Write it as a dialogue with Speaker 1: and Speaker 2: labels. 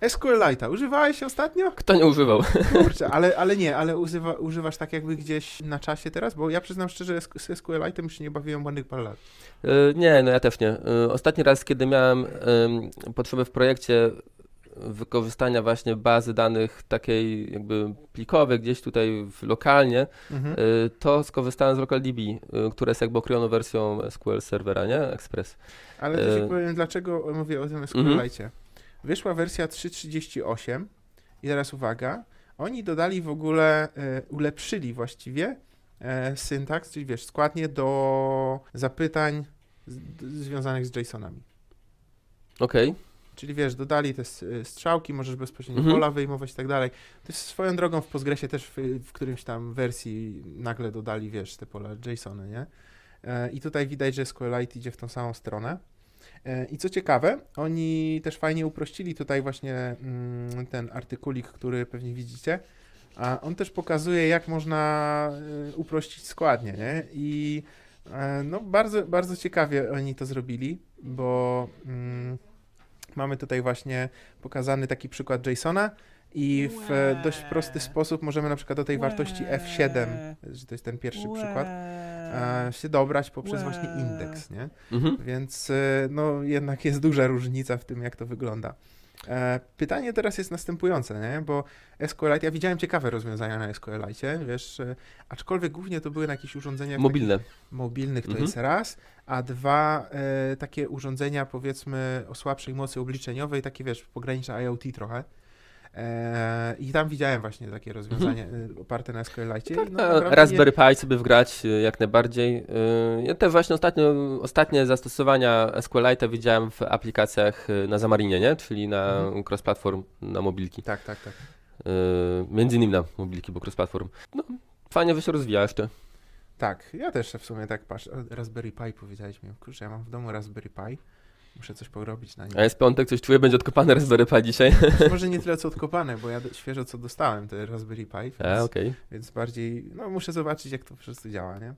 Speaker 1: SQLite'a. Używałeś ostatnio?
Speaker 2: Kto nie używał?
Speaker 1: Kurczę, ale, ale nie, ale używa, używasz tak jakby gdzieś na czasie teraz? Bo ja przyznam szczerze, z SQLite'em już się nie bawiłem ładnych parę lat.
Speaker 2: Y, Nie, no ja też nie. Y, Ostatni raz, kiedy miałem potrzebę w projekcie wykorzystania właśnie bazy danych takiej jakby plikowej gdzieś tutaj lokalnie,
Speaker 1: Mhm.
Speaker 2: y, to skorzystałem z LocalDB, które jest jakby okrojoną wersją SQL serwera, nie? Express.
Speaker 1: Ale to
Speaker 2: E,
Speaker 1: powiem, dlaczego mówię o tym SQLite. Wyszła wersja 3.38 i teraz uwaga, oni dodali w ogóle, e, ulepszyli właściwie e, syntaks, czyli wiesz, składnie do zapytań z, związanych z JSONami.
Speaker 2: Okej.
Speaker 1: Czyli wiesz, dodali te y, strzałki, możesz bezpośrednio
Speaker 2: Mhm.
Speaker 1: pola wyjmować i tak dalej. To jest swoją drogą w Postgresie też w, w którymś tam wersji nagle dodali, wiesz, te pola JSONy, nie? E, I tutaj widać, że SQLite idzie w tą samą stronę. E, I co ciekawe, oni też fajnie uprościli tutaj właśnie mm, ten artykulik, który pewnie widzicie. A on też pokazuje, jak można y, uprościć składnie, nie? I e, no bardzo, bardzo ciekawie oni to zrobili, bo mm, mamy tutaj właśnie pokazany taki przykład JSONa i w e, dość prosty sposób możemy na przykład do tej wartości F7, że to jest ten pierwszy przykład, e, się dobrać poprzez właśnie indeks, nie?
Speaker 2: Mhm.
Speaker 1: Więc e, no jednak jest duża różnica w tym, jak to wygląda. E, Pytanie teraz jest następujące, nie? bo SQLite, ja widziałem ciekawe rozwiązania na SQLite, wiesz, e, aczkolwiek głównie to były na jakichś urządzeniach
Speaker 2: Mobilne.
Speaker 1: takich mobilnych, to
Speaker 2: Mhm.
Speaker 1: jest raz, a dwa, e, takie urządzenia powiedzmy o słabszej mocy obliczeniowej, takie wiesz, pogranicza IoT trochę. E, I tam widziałem właśnie takie rozwiązanie e, oparte na SQLite.
Speaker 2: Tak, na
Speaker 1: naprawdę
Speaker 2: Raspberry Pi sobie wgrać y, jak najbardziej. Y, Ja też właśnie ostatnio, ostatnie zastosowania SQLite widziałem w aplikacjach y, na Zamarinie, nie? czyli na
Speaker 1: Mhm.
Speaker 2: cross-platform, na mobilki.
Speaker 1: Tak, tak, tak.
Speaker 2: Y, Między innymi na mobilki, bo cross-platform. No, fajnie, się rozwija jeszcze.
Speaker 1: Tak, ja też w sumie tak patrzę. Raspberry Pi powiedziałeś mi. Kurczę, ja mam w domu Raspberry Pi. Muszę coś porobić na nim.
Speaker 2: A jest piątek, coś czuję, będzie odkopane Raspberry Pi dzisiaj.
Speaker 1: Może nie tyle co odkopane, bo ja świeżo co dostałem te Raspberry Pi, więc,
Speaker 2: A, okay.
Speaker 1: więc bardziej, no muszę zobaczyć jak to wszystko działa, nie?